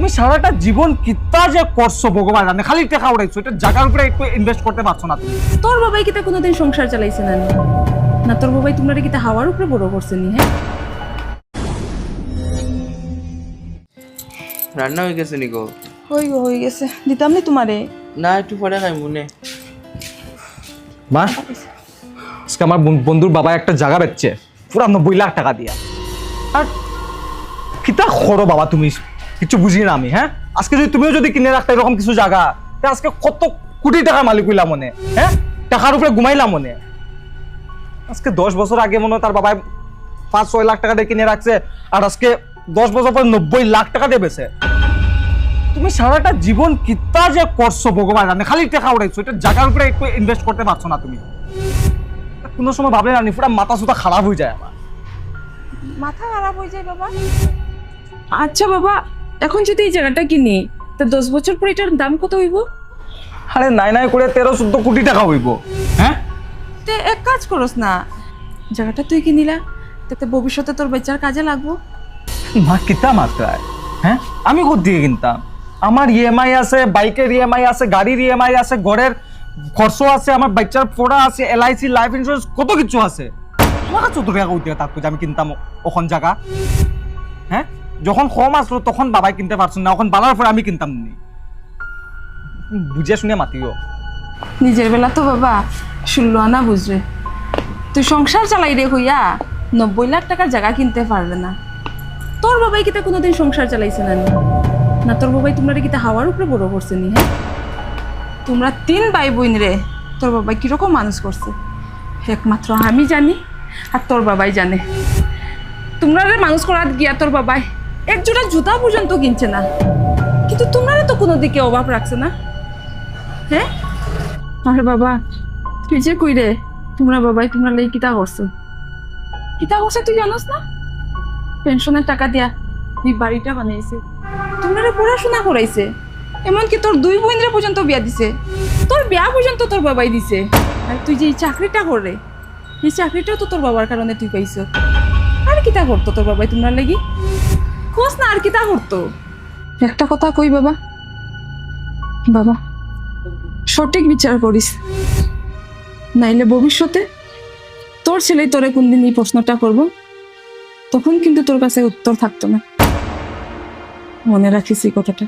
তুমি সারাটা জীবন কিতা যে করছ ভগবান? জানে খালি টাকা উড়াইছো এটা জায়গার উপরে একটু ইনভেস্ট করতে পারছ না তুমি। তোর বাবাই কিতা কোনোদিন সংসার চালাইছে না না? তোর বাবাই তোমরা কিতা হাওয়ার উপরে বড় করছে নি হ্যাঁ? রান্না হয়ে গেছে নিকো হই গো হয়ে গেছে। দিতাম নি তোমারে? না একটু পরে খাই মনে। মা আজকে আমার বন্ধুর বাবা একটা জায়গা বেচছে। পুরা নব্বই লাখ টাকা দিয়া। আর কিতা খরো বাবা তুমি? কিছু বুঝি না আমি হ্যাঁ? আজকে যদি তুমিও যদি কিনে রাখতে এরকম কিছু জায়গা আজকে কত কোটি টাকা মালিক হইলাম মনে হ্যাঁ? টাকার উপরে ঘুমাইলাম মনে। আজকে দশ বছর আগে মনে তার বাবাই পাঁচ, ছয় লাখ টাকা দিয়ে কিনে রাখছে, আর আজকে দশ বছর পর নব্বই লাখ টাকা দিয়ে বেছে তুমি সারাটা জীবন কিতা যে করছ ভগবান জানে খালি টাকা উড়াইছো, এটা জায়গার উপরে একটু ইনভেস্ট করতে পারছ না তুমি। কোনো সময় ভাবলে না পুরা মাথা সুতা খারাপ হয়ে যায় আমার। মাথা খারাপ হয়ে যায় বাবা। আচ্ছা বাবা এখন যদি এই জায়গাটা কিনি তা দশ বছর পর এটার দাম কত হইব? আরে নাই নাই করে তেরো চোদ্দ কোটি টাকা হইব। হ্যাঁ? তে এক কাজ করস না। জায়গাটা তুই কিনিলা তাতে ভবিষ্যতে তোর বেচার কাজে লাগবো। মা কিতা মাত্রায়? হ্যাঁ? আমি কোথ দিয়ে কিনতাম? আমার ইএমআই আছে বাইকের ইএমআই আছে গাড়ির ইএমআই আছে ঘরের খরচ আছে আমার বাচ্চার পড়া আছে এলআইসি লাইফ ইন্স্যুরেন্স কত কিছু আছে? আমার কাছে চোদ্দ টাকা উঠে থাকতো যে আমি কিনতাম ওখান জায়গা। হ্যাঁ? যখন কম আসলো, তখন বাবাই কিনতে পারছ না, এখন বাড়ার পরে আমি কিনতাম নি। বুঝে শুনে মাতিও। নিজের বেলা তো বাবা ষোলো না বুঝরে তুই সংসার চালাই রে হইয়া, নব্বই লাখ টাকার জায়গা কিনতে পারবে না। তোর বাবাই কিতা কোনোদিন সংসার চালাইছে না না? তোর বাবাই তোমরা কিতা হাওয়ার উপরে বড় করছে নি হ্যাঁ? তোমরা তিন ভাই বোন রে, তোর বাবাই কীরকম মানুষ করছে? একমাত্র আমি জানি, আর তোর বাবাই জানে। তোমরা মানুষ করার গিয়া তোর বাবাই এক জোড়া জুতা পর্যন্ত কিনছে না। কিন্তু তোমরা তো কোনো দিকে অভাব রাখছে না। হ্যাঁ? আরে বাবা তুই যে কই রে? তোমরা বাবাই তোমরা লেগে কিতা করছ? কিতা করছে তুই জানোস না? পেনশনের টাকা দিয়া এই বাড়িটা বানিয়েছে। তোমরা পড়াশোনা করাইছে। এমনকি তোর দুই বোনরে পর্যন্ত বিয়া দিছে। তোর বিয়া পর্যন্ত তোর বাবাই দিছে। আর তুই যে এই চাকরিটা করে এই চাকরিটাও তো তোর বাবার কারণে তুই পাইছ। আর কিতা করতো তোর বাবাই তোমরা লাগি? খোঁজ না আর কি তা করতো একটা কথা কই বাবা? বাবা, সঠিক বিচার করিস। নাইলে ভবিষ্যতে তোর ছেলেই তোরে কোনদিন এই প্রশ্নটা করব, তখন কিন্তু তোর কাছে উত্তর থাকতো না। মনে রাখিস এই কথাটা।